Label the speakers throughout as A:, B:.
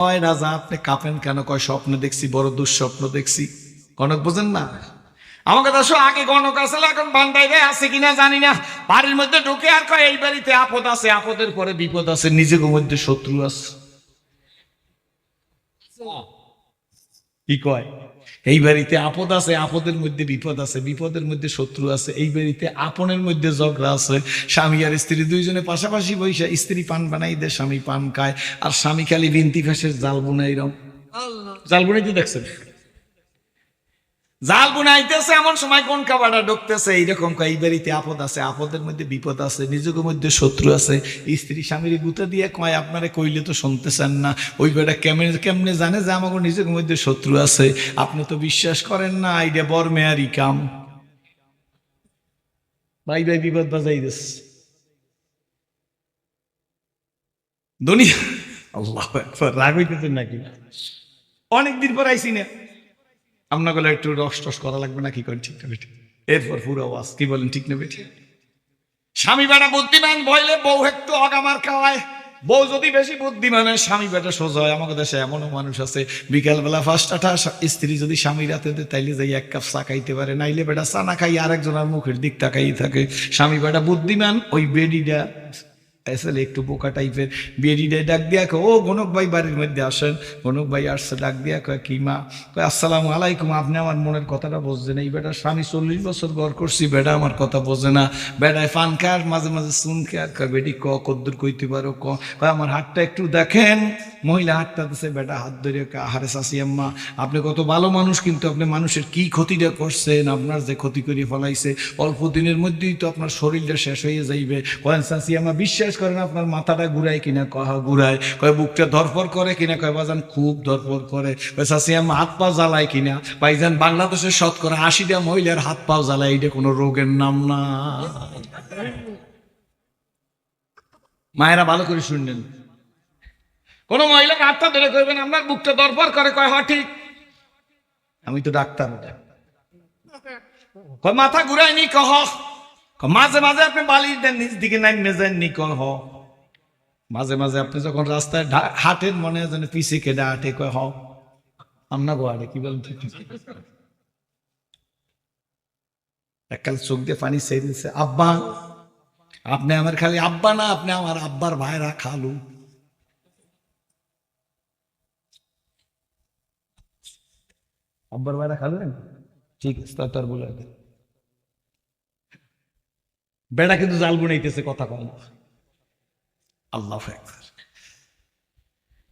A: কয় রাজা আপনি কাঁপেন কেন? কয় স্বপ্ন দেখছি, বড় দুঃস্বপ্ন দেখছি। কনক, বোঝেন না? আমাকে তো আগে কনক আসলে এখন বান্দাইবে আছে কিনা জানি না। বাড়ির মধ্যে ঢুকে আর কয়, এই বাড়িতে আপদ আছে, আপদের পরে বিপদ আছে, নিজের মধ্যে শত্রু আছে। কি কয়? এই বাড়িতে আপদ আছে আপদের মধ্যে বিপদ আছে বিপদের মধ্যে শত্রু আছে এই বাড়িতে আপনের মধ্যে ঝগড়া আছে। স্বামী আর স্ত্রী দুইজনে পাশাপাশি বৈশা স্ত্রী পান বানাই দেয় স্বামী পান খায় আর স্বামী খালি বিনতি ফাঁসের জাল বুনাই রম। জাল বুনাইতে দেখছেন? জাল বুনাইতেছে, এমন সময় কোন কাবাটা ঢুকতেছে, এইরকম এই বাড়িতে আপদ আছে, আপদের মধ্যে বিপদ আছে নিজের মধ্যে শত্রু আছে। স্ত্রী স্বামীর গুতা দিয়ে কয়, আপনারা কইলে তো শুনতেছেন না, ওই বেটা কেমনে কেমনে জানে যে আমাকে নিজের মধ্যে শত্রু আছে? আপনি তো বিশ্বাস করেন না আইডিয়া বর মেয়ারি কাম। ভাই ভাই, বিপদ বাজাই দিস। দুনিয়া আল্লাহ রাগ হইতেছেন নাকি? অনেকদিন পর আইসি না। আপনার গেলে একটু রস টস করা লাগবে না কি করেন ঠিক না বেঠে এরপর পুরো আওয়াজ, কি বলেন ঠিক না বেঠে স্বামী বেটা বুদ্ধিমান বইলে বউ একটু অগামার খাওয়ায় বউ যদি বেশি বুদ্ধিমান হয়, স্বামী বেটা সোজা হয়। আমাদের দেশে এমনও মানুষ আছে, বিকালবেলা ফার্স্ট আঠা স্ত্রী যদি স্বামী রাতে তাইলে যাই এক কাপ চা খাইতে পারে। নাইলে বেটা চা না খাই আরেকজনের মুখের দিক তাকাই থাকে। স্বামী বেটা বুদ্ধিমান, ওই বেডিটা আসলে একটু বোকা টাইপের। বেরিয়ে ডাক দিয়া ও গণক ভাই, বাড়ির মধ্যে আসেন। গণক ভাই আসছে, ডাক দিয়া কয়, কি মা? কয়, আসসালামু আলাইকুম, আপনি আমার মনের কথাটা বুঝছেন এই বেটা, স্বামী চল্লিশ বছর ঘর করছি, বেটা আমার কথা বোঝে না। বেটায় ফান খায় মাঝে মাঝে শুন খায় কয়, বেটি, ক, কদ্দুর কইতে পারো, ক। আমার হাতটা একটু দেখেন। মহিলা হাতটা দিছে বেটা হাত ধরে আহারে শাসি আম্মা, আপনি কত ভালো মানুষ, কিন্তু আপনি মানুষের কি ক্ষতিটা করছেন? আপনার যে ক্ষতি করে ফলাইছে, অল্প দিনের মধ্যেই তো আপনার শরীরটা শেষ হয়ে যাইবে। কয়েন শাসি আম্মা, বিশ্বাস করেন আপনার মাথাটা ঘুরায় কিনা, কহা ঘুরায়। কয়, বুকটা ধরফর করে কিনা, কয়, বাজান খুব ধরফর করে। কয় শাসি আম্মা, হাত পা জ্বালায় কিনা। ভাইজান, বাংলাদেশের শতকরা আশিটা মহিলার হাত পাও জ্বালায়, এটা কোনো রোগের নাম না। মায়েরা ভালো করে শুনলেন। কোন মহিলাকে হাতটা ধরে করবেন আপনার বুকটা দরবার করে। কয় হ্যাঁ ঠিক। আমি তো ডাক্তার কয় মাথা ঘুরাই নি কহ। মাঝে মাঝে আপনি বালির দেন নিচ দিকে নামিয়ে যান নি কহ। মাঝে মাঝে আপনি যখন রাস্তায় হাঁটেন মনে হয় যেন পিছে কেটে হাঁটে কয় হ আমনা গো হাঁটে কি বলেন এককাল চোখ দিয়ে পানি সেই দিচ্ছে আব্বা আপনি আমার খালি আব্বা না আপনি আমার আব্বার ভাইরা খালু। আব্বার ভাইরা খালেন ঠিক আছে তার বলে। বেড়া কিন্তু জাল বুনাইতেছে, কথা কম। আল্লাহ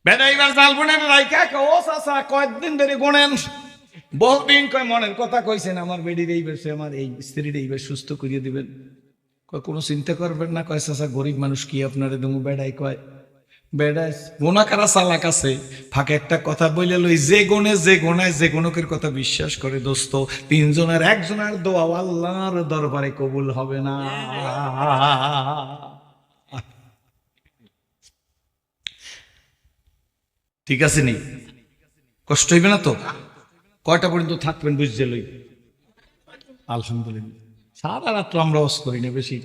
A: বেড়া এবার জাল বুনেন রাইকা ও চাচা, কয়েকদিন ধরে গুনেন। বহুদিন কয় মনের কথা কইছেন আমার বেডির এইবার, সে আমার এই স্ত্রীর এইবার সুস্থ করিয়ে দিবেন। কয়, কোনো চিন্তা করবেন না। কয়, চাচা, গরিব মানুষ কি আপনার দমু বেড়াই কয় বেড়ায় গোনাকারা চালাক আছে? ফাঁকে একটা কথা বইলে লই, যে গুণে যে গোনায়, যে গণকের কথা বিশ্বাস করে দোস্ত, তিনজনের একজনের দোয়া আল্লাহর দরবারে কবুল হবে না। ঠিক আছে নি? কষ্ট হইবে না তো? কয়টা পর্যন্ত থাকবেন বুঝছে লই? আলহামদুলিল্লাহ। সারা রাত্র আমরা অস করি না বেশি।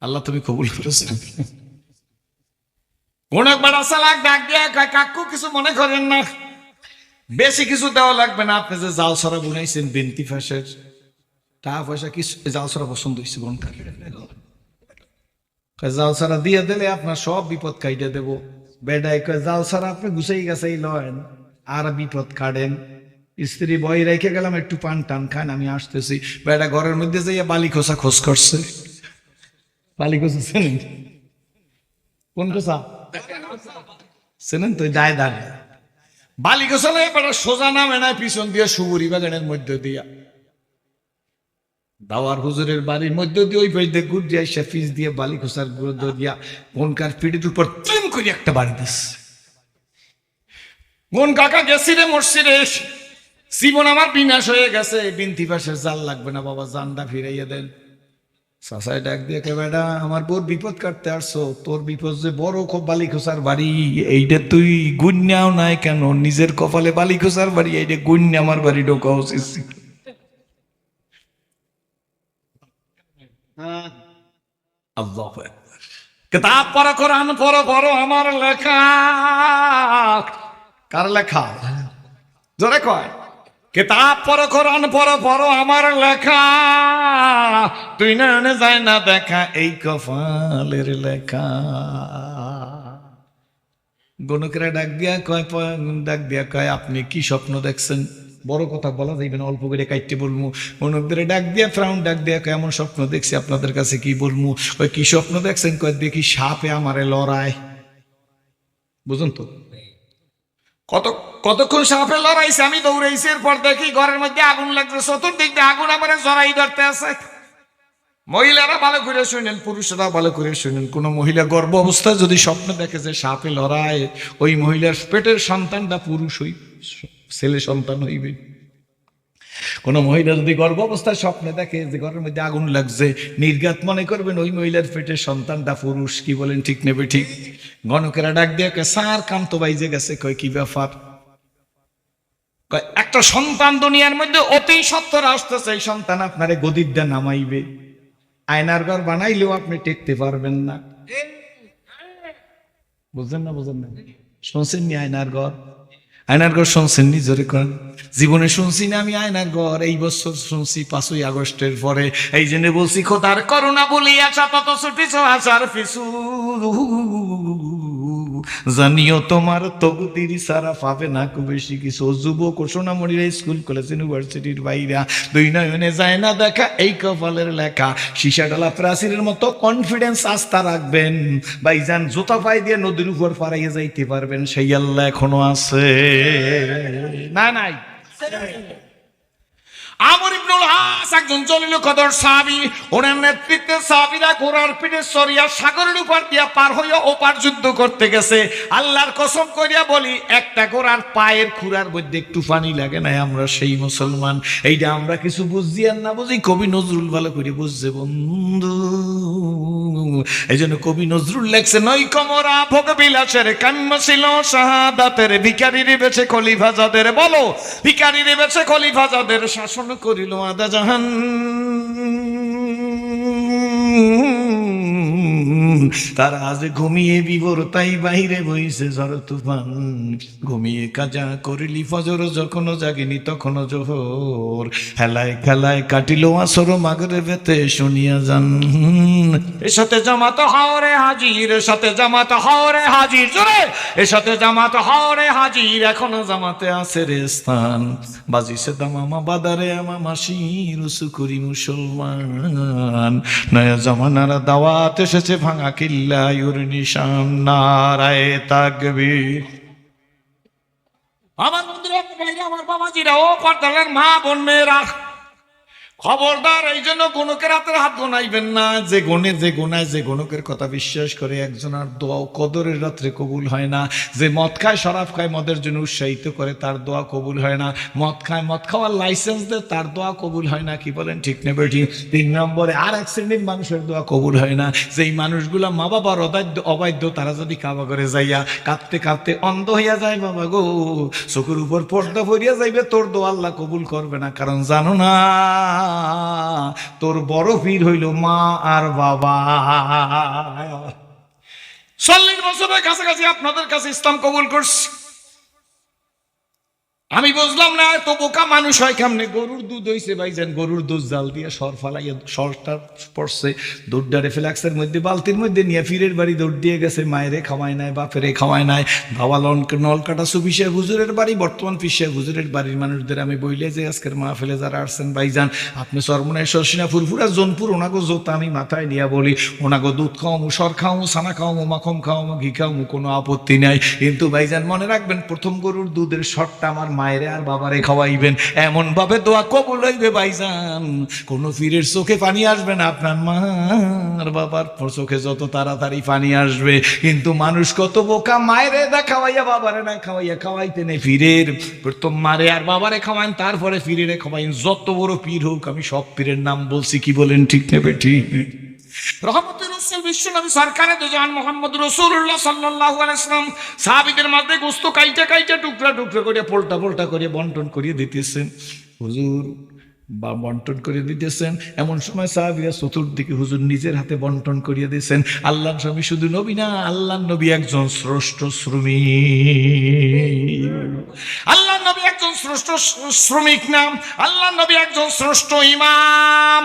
A: আল্লাহ তুমি কবুল করেছেন। অনেক বড় সালাক ডাক দিয়ে কয়, কাকু কিছু মনে করেন না। বেশি কিছু দেওয়া লাগবে না। আপনি যে জাল সরা বুনাইছেন বিনতি ফাঁসের টাকা পয়সা কিছু জাল সরা পছন্দ হয়েছে বোন জাল সারা দিয়ে দিলে আপনার সব বিপদ কাইটে দেবো। বেডাই কয় জাল সারা আপনি গুছাই গেছাই লয়েন আর বিপদ কাটেন। স্ত্রী বই রেখে গেলাম একটু পান টান খান আমি আসতেছি। বেটা ঘরের মধ্যে যাইয়া বালি খোসা খোঁজ করছে। বালি খোসা কোন খোসা চেনেন তো দায় দাঁড়ায় বালি খোসা নাই সোজা নামে নাই, পিছন দিয়ে সুবুরি বাগানের মধ্যে দিয়া। দাওয়ার হুজুরের বাড়ির মধ্যে দিয়ে ওই পাশ দিয়ে গুড় দিয়ে ফিস দিয়ে বালি খোসার গুঁড়ো দিয়া বোনকার পিঠের উপর ত্রিম করে একটা বাড়ি দিস বোন কাকা গেছি রে রে জীবন আমার বিনাশ হয়ে গেছে, বিনতি পাশের জাল লাগবে না, বাবা, জানটা ফিরাইয়া দেন। সাসায় ডাক দিয়ে কে বেটা আমার বোর বিপদ কাটতে আসছো। তোর বিপদ যে বড় খুব বালি খোসার বাড়ি এইটা তুই গুন্যাও নাই কেন? নিজের কপালে বালি খোসার বাড়ি এইটা গুন্যা আমার বাড়ি ঢোকা উচিত। আল্লাহ কিতাব পড়ো কোরআন পড়ো পড়ো আমার লেখা। কার লেখা? জোরে কয়। কিতাব পড়ো, কোরআন পড়ো পড়ো আমার লেখা। তুই না এনে যায় না দেখা এই কপালের লেখা। গণকেরা ডাক দিয়া কয় ডাক দিয়া কয়, আপনি কি স্বপ্ন দেখছেন? বড় কথা বলা যাইবে না, অল্প করে কাইটে বলব গণকদের ডাক দিয়া, ফ্রাউন ডাক দিয়া কয়, এমন স্বপ্ন দেখছি, আপনাদের কাছে কি বলব ওই কি স্বপ্ন দেখছেন? কয়, দেখি সাপে আমারে লড়ায়। বুঝুন তো? কত কতক্ষণ সাপে লড়াইছে? আমি দৌড়াইছি, এরপর দেখি ঘরের মধ্যে আগুন লাগছে। চতুর্দিক দিয়ে আগুন আমার জড়াই ধরতে আছে। মহিলারা ভালো করে শুনেন, পুরুষরা ভালো করে শুনেন। কোন মহিলা গর্ভ অবস্থায় যদি স্বপ্ন দেখে যে সাপে লড়ায় ওই মহিলার পেটের সন্তানটা পুরুষ হই, ছেলে সন্তান হইবে। কোন মহিলা যদি গর্ভ অবস্থায় স্বপ্নে দেখে যে ঘরের মধ্যে আগুন লাগছে নির্গাত মনে করবেন ওই মহিলার পেটের সন্তানটা পুরুষ, কি বলেন ঠিক নেবে ঠিক? গণকেরা ডাক দিয়ে স্যার, কাম তো বাইজে গেছে, কয়, কি ব্যাপার? একটা সন্তান দুনিয়ার মধ্যে অতি সত্তর আসতেছে, এই সন্তান আপনারে গদিরটা নামাইবে। আয়নার ঘর বানাইলেও আপনি টেকতে পারবেন না। বুঝলেন না বুঝলেন না? শুনছেন নি আয়নার ঘর? আয়নার ঘর শুনছেন নি জোরে করেন জীবনে শুনছি না আমি আয়নার ঘর। এই বছর শুনছি পাঁচই আগস্টের পরে। এই জন্য বলছি, খোদার করোনা বলিয়াছা তত ছুটিছ আচার পিছু। জানিও তোমার তগুতির সারা পাবে না খুব বেশি কিছু। ও সোনামণিরা স্কুল, কলেজ, ইউনিভার্সিটির বাইরা। দুই নয়নে যায় না দেখা এই কপালের লেখা। সীসা ডালা প্রাচীরের মতো কনফিডেন্স আস্থা রাখবেন। ভাইজান জুতা পাই দিয়ে নদীর উপর পাড়াইয়ে যাইতে পারবেন। সেই আল্লাহ এখনও আছে। না নাই আমর ইবনুল একজন জলিল কদর সাহাবী। ওনার নেতৃত্বে সাহাবীরা ঘোড়ার পিঠে সরিয়া সাগরের উপর দিয়া পার হইয়া ওপার যুদ্ধ করতে গেছে। আল্লাহর কসম করিয়া বলি, একটা ঘোড়ার পায়ের খুরার মধ্যে একটু পানি লাগে আমরা সেই মুসলমান। এইটা আমরা কিছু বুঝছি আর না বুঝি, কবি নজরুল ভালো করে বুঝছে বন্ধু। এই জন্য কবি নজরুল লেখছে, নই কমরা ভোগ বিলাসের কাম্য ছিল শাহাদাতের বেছে খলিফা যাদের। বলো ভিকারির বেছে খলিফা যাদের শাসন করিল আদা জাহান। তারা আজ ঘুমিয়ে বিবর তাই বাহিরে বইছে ঝড় তুফান। ঘুমিয়ে কাজা করিলি ফজর, যখনও জাগিনি তখনও জোহর। খেলায় খেলায় কাটিল আসর মাগরে বেতে শুনিয়া যান। সাথে জামাত হাওরে হাজির এর সাথে জামাত হাজির। জোরে! এর সাথে জামাত হাওরে হাজির, এখনও জামাতে আছে রে স্থান। বাজিছে দামামা বাদারে আমা মাসি রুসু করি মুসলমান। নয়া জমানার দাওয়াত এসেছে ভাঙা কিল্লা ইউরনিশান নারায় তাকবীর আমার বন্ধুরা আমার বাবাজিরা ও পর্দার মা বোন মেয়েরা খবরদার, এই জন্য গণকের হাতের হাত গোনাইবেন না। যে গনে, যে গোনায়, যে গণকের কথা বিশ্বাস করে একজন আর দোয়া কদরের রাত্রে কবুল হয় না। যে মদ খায়, শরাব খায়, মদের জন্য উৎসাহিত করে তার দোয়া কবুল হয় না। মদ খায়, মদ খাওয়ার লাইসেন্স দেয়, তার দোয়া কবুল হয় না। কি বলেন ঠিক নেবে ঠিক তিন নম্বরে আর এক শ্রেণির মানুষের দোয়া কবুল হয় না। যেই মানুষগুলা মা বাবার অবাধ্য অবাধ্য, তারা যদি কাবা করে যাইয়া কাঁদতে কাঁদতে অন্ধ হইয়া যায়, বাবা গো, চোখের উপর পর্দা ভরিয়া যাইবে, তোর দোয়া আল্লাহ কবুল করবে না। কারণ জানো না তোর বড় পীর হইল মা আর বাবা। চল্লিশ বছরের কাছাকাছি আপনাদের কাছে ইসলাম কবুল করছি। আমি বুঝলাম না, তো বোকা মানুষ হয় কেমনে? গরুর দুধ হইছে ভাইজান গরুর দুধ জাল দিয়ে সর ফালাইয়া সরটা পড়ছে দুধটারে ফ্লাক্সের মধ্যে, বালতির মধ্যে নিয়ে ফিরের বাড়ি দৌড় দিয়ে গেছে, মায়েরে খাওয়ায় নাই, বাপেরে খাওয়ায় নাই বাবা লন নলকাটা সুবিশের হুজুরের বাড়ি, বর্তমান পিসের হুজুরের বাড়ির মানুষদের আমি বইলে যে আজকের মা ফেলে যারা আসছেন ভাইজান, আপনি সরমনায় সরসিনা ফুরফুরা, জোনপুর, ওনাগো জোতা আমি মাথায় নিয়ে বলি, ওনাগো দুধ খাওয়ামু, সর খাওয়ামু সানা খাওয়ামু মাখম খাওয়ামু, ঘি খাওয়ামু, কোনো আপত্তি নাই। কিন্তু ভাইজান মনে রাখবেন, প্রথম গরুর দুধের সরটা আমার মায়েরে আর বাবারে খাওয়াইবেন। এমন ভাবে দোয়া কবুল হইবে ভাইজান। কোন ফিরের চোখে পানি আসবে না আপনার মা আর বাবার চোখে যত তাড়াতাড়ি পানি আসবে। কিন্তু মানুষ কত বোকা, মায়েরে না খাওয়াইয়া বাবারে না খাওয়াইয়া খাওয়াইতে নেই ফিরের প্রথম মারে আর বাবারে খাওয়াইন তারপরে ফিরেরে খাওয়াইন। যত বড় পীর হোক, আমি সব পীরের নাম বলছি, কি বলেন ঠিক নেবে ঠিক রহমতুল রসুল বিশ্বনবী সরকারে, দুজন মোহাম্মদ রসুল্লাহ সাল্লাল্লাহু আলাইহি সাল্লাম সাহাবীদের মধ্যে গোস্ত কাইটা কাইটা, টুকরা টুকরা করে, পোল্টা পোল্টা করে বন্টন করিয়ে দিতেছেন। হুজুর বা বন্টন করে দিতেছেন। এমন সময় সাহাবিরা চতুর্দিকে হুজুর নিজের হাতে বন্টন করিয়ে দিয়েছেন। আল্লাহ স্বামী শুধু নবী না আল্লাহ নবী একজন শ্রেষ্ঠ শ্রমিক। আল্লাহ নবী একজন শ্রেষ্ঠ শ্রমিক নাম আল্লাহ নবী একজন শ্রেষ্ঠ ইমাম।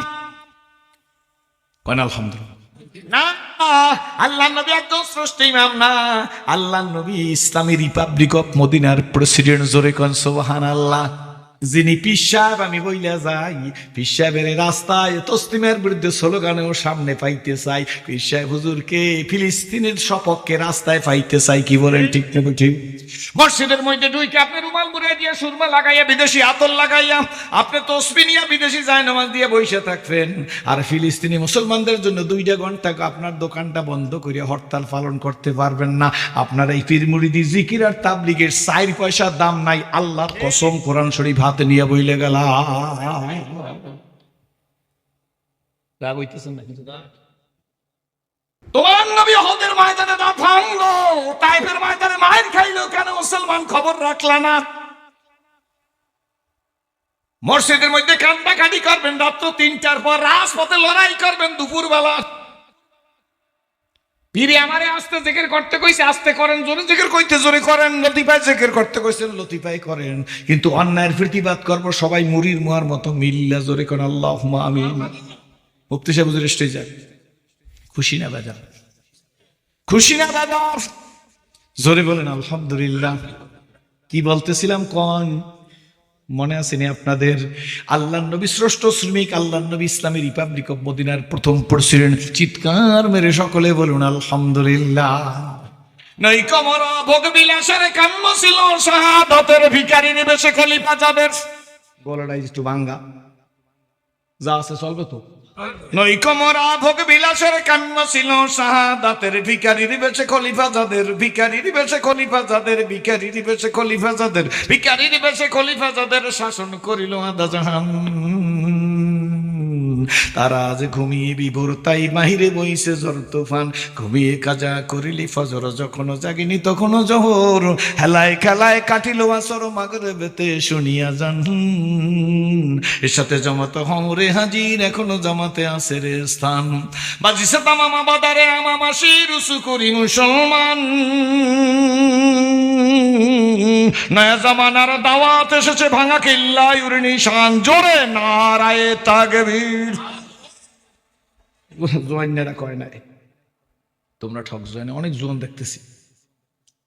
A: কেন আলহামদুলিল্লাহ। না আল্লাহ নবী না। ইসলামী রিপাবলিক অফ মদিনার প্রেসিডেন্ট জোরে কন সোহান আল্লাহ যিনি পীর সাহেব আমি বইলা যাই। পীর সাহেবের রাস্তায় তসলিমের বিরুদ্ধে স্লোগানেও সামনে পাইতে চাই। পীর সাহেব হুজুরকে ফিলিস্তিনের সপক্ষে রাস্তায় পাইতে চাই, কি বলেন ঠিক মসজিদের মধ্যে ঢুইকে আপনি রুমাল দিয়ে সুরমা লাগাইয়া বিদেশি আতর লাগাইয়া, আপনি তসবি নিয়ে বিদেশি যায় নামাজ দিয়ে বসে থাকবেন। আর ফিলিস্তিনি মুসলমানদের জন্য দুইটা ঘণ্টা আপনার দোকানটা বন্ধ করে হরতাল পালন করতে পারবেন না। আপনার এই পীরমুড়িদি জিকির আর তাবলিগের চার পয়সার দাম নাই, আল্লাহর কসম কোরআন শরীফ হাতে নিয়ে বইলে গেল রাগ হইতেছেন না কিন্তু তোমার নবী হদের ময়দানে ভাঙলো তাইফের ময়দানে মায়ের খাইলো কেন মুসলমান খবর রাখলা না? মসজিদের মধ্যে কান্দাকাটি করবেন রাত্র তিনটার পর রাজপথে লড়াই করবেন দুপুর বেলা পীরে আমারে আস্তে জেকের করতে কইছে, আস্তে করেন জোরে। জেকের কইতে জোরে করেন, লতিফায় জেকের করতে কইছেন লতিফাই করেন। কিন্তু অন্যায়ের প্রতিবাদ করব, সবাই মুড়ির মুহার মতো মিল্লা জোরে করেন আল্লাহ আমি মুক্তি সাহেব হুজুর স্টেজ যায় খুশি না বাজার? খুশি না বাজার? জোরে বলেন, আলহামদুলিল্লাহ। কি বলতেছিলাম, কন? মনে আসেনি আপনাদের? আল্লাহ নবী শ্রেষ্ঠ শ্রমিক আল্লাহ নবী ইসলামী রিপাবলিক অফ মদিনার প্রথম প্রেসিডেন্ট চিৎকার মেরে সকলে বলুন আলহামদুলিল্লাহ। নই কমর ভোগ বিলাসের কাম্য ছিল শাহাদতের ভিকারি নিবেশে খলিফা যাদের। ভাঙ্গা যা আছে চলবে তো। নই কমরা ভোগ বিলাসের কাম্য ছিল শাহাদাতের ভিকারি দিবেছে খলিফা যাদের ভিকারি দিবেছে খলিফা যাদের ভিকারি দিবেছে খলিফা যাদের ভিকারি দিবেছে খলিফা যাদের শাসন করিল আদা জাহান। তারা আজ ঘুমিয়ে বিভোর, তাই মাহিরে বইছে জ্বর তুফান। ঘুমিয়ে কাজা করিলি ফজর, যখন জাগিনি তখনও জহর। হেলায় খেলায় কাটিল আসর মাগরে বেতে শুনিয়া যান। এর সাথে জমাতে হমরে হাজির, এখনও জামাতে আছে রে স্থান। বাজিছে তামামা বাদারে আমা মাসি রুসু করি মুসলমান। নয়া জামানার দাওয়াত এসেছে ভাঙা কিল্লা ইউর নিশান জোরে নারায়ে তাকবীর কয় নাই। তোমরা ঠক জোয়ানে অনেক জোয়ান দেখতেছি।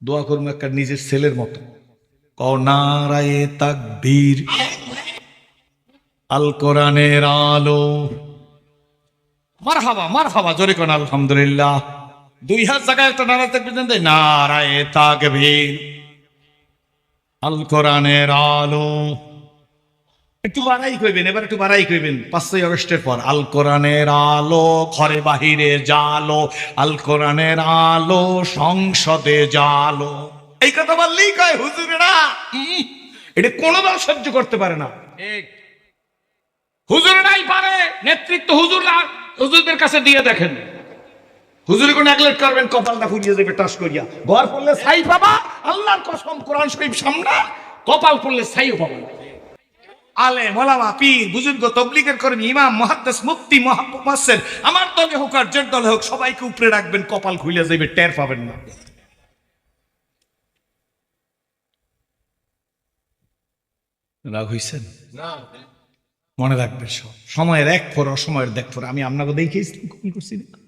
A: দোয়া করব একটা নিজের ছেলের মতো। কও নারায়ে তাকবীর। আল কোরআনের আলো। মার হাবা জোরে কোন, আলহামদুলিল্লাহ। দুই হাত জায়গায় একটা নারা তাকবীর দেন নারায়ে আল কোরআনের আলো। একটু বাড়াই কইবেন এবার একটু বাড়াই কইবেন। পাঁচই আগস্টের পর আল কোরআনের আলো ঘরে বাহিরে জালো আল কোরআনের আলো সংসদে জালো। এই কথা বললেই কয় হুজুরেরা এটা কোনো দল সহ্য করতে পারে না। হুজুরেরাই পারে নেতৃত্ব হুজুররা হুজুরদের কাছে দিয়ে দেখেন। হুজুরি কোন নেগলেক্ট করবেন কপালটা ফুরিয়ে যাবে টাস করিয়া। ঘর পড়লে ছাই পাবা আল্লাহর কসম কোরআন শরীফ সামনে কপাল পড়লে ছাইও পাবা না। আলে মোলামা পীর বুজুর্গ তবলিগের কর্মী ইমাম মহাদ্দাস মুক্তি মহাসেন আমার দলে হোক আর জের দলে হোক সবাইকে উপরে রাখবেন কপাল খুলে যাবে টের পাবেন না। রাগ হইছেন? মনে রাখবেন সব। সময়ের এক ফোর অসময়ের দেখ ফোর আমি আপনাকে দেখেছি কবুল করছি না।